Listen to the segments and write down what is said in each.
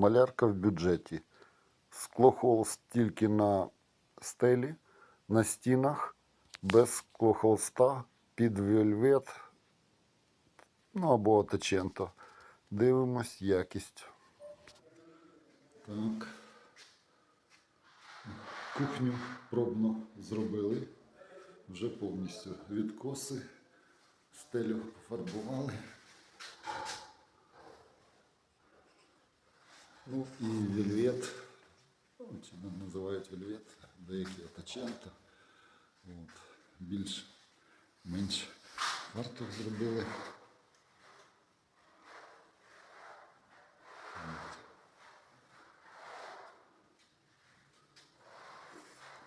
Малярка в бюджеті. Склохолст тільки на стелі, на стінах, без склохолста, під вельвет, ну або таченто. Дивимось якість. Так. Кухню пробно зробили. Вже повністю відкоси, стелю пофарбували. Ну і вельвет, ну, називають вельвет, деякі отачента. От, більш менш варто зробили. От.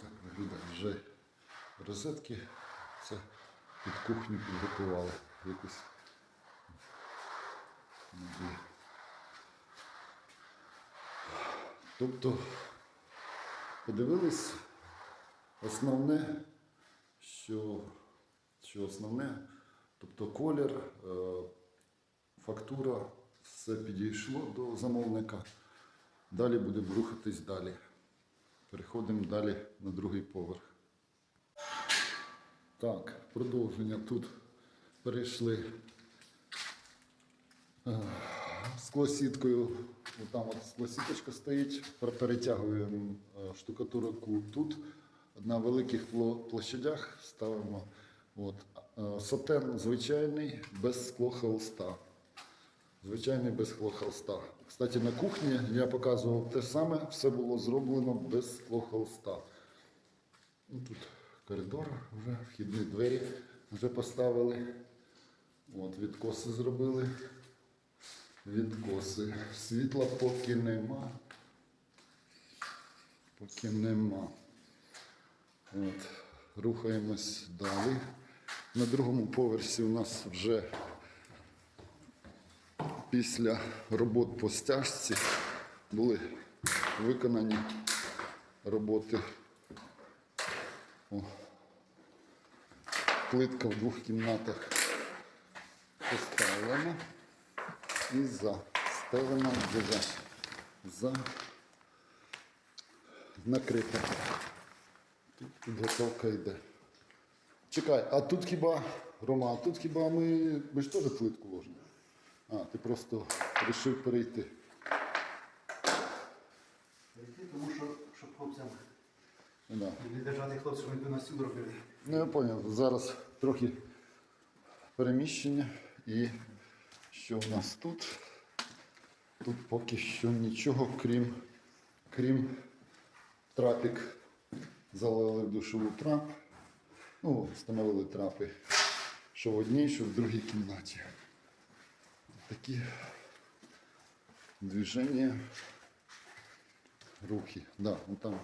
Так виглядає вже розетки. Це під кухню підготували якусь. Тобто подивились основне, що, що основне, тобто колір, е, фактура, все підійшло до замовника. Далі будемо рухатись далі. Переходимо далі на другий поверх. Так, продовження тут перейшли склосіткою. Там от склосіточка стоїть, перетягуємо е, штукатурку тут. На великих площадях ставимо от, е, сатен звичайний без склохолста. Звичайний без склохолста. Кстати, на кухні я показував те саме, все було зроблено без склохолста. Ну, тут коридор, вже вхідні двері вже поставили. От, відкоси зробили. Відкоси. Світла поки нема. Поки нема. От. Рухаємось далі. На другому поверсі у нас вже після робот по стяжці були виконані роботи. О. Плитка в двох кімнатах поставлена і застелена вже за накрита. Тут підготовка йде. Чекай, а тут хіба, Рома, а тут хіба ми, ми ж теж плитку ложимо? А, ти просто вирішив перейти. Йти, Тому що, щоб хлопцям Да. не держати хлопців, щоб вони на стіл робили. Ну, я зрозумів. Зараз трохи переміщення. І що в нас тут? Тут поки що нічого, крім, крім трапік. Залили в душову трап. Ну, встановили трапи, що в одній, що в другій кімнаті. Такі движення, рухи. Да, ну там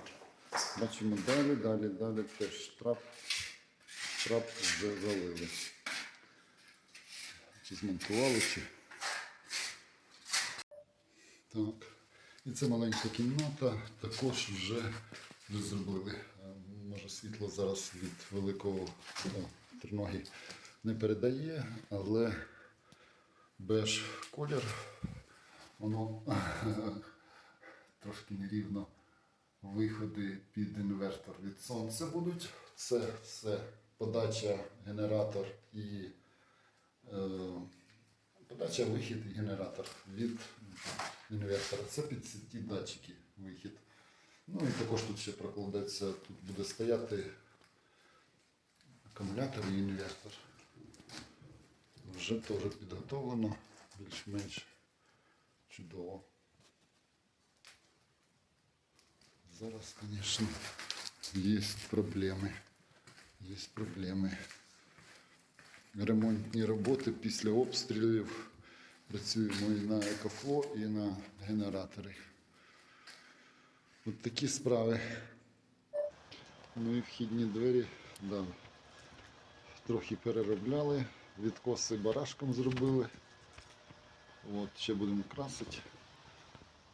бачимо далі, далі, далі теж трап. Трап вже залили. Чи змонтували, чи. Так. І це маленька кімната, також вже, зробили. Е, Може світло зараз від великого ну, триноги не передає, але беж колір, воно трошки нерівно виходи під інвертор від сонця будуть. Це все подача, генератор і подача, вихід і генератор від інвертора. Це під ці датчики вихід. Ну і також тут ще прокладеться, тут буде стояти акумулятор і інвертор. Вже теж підготовлено, більш-менш чудово. Зараз, звісно, є проблеми. Є проблеми. Ремонтні роботи після обстрілів. Працюємо і на екофло, і на генераторі. От такі справи. Ну і вхідні двері, да, трохи переробляли, відкоси барашком зробили. От, ще будемо красити.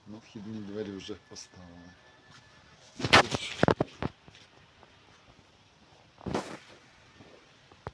Ну, вхідні двері вже поставили.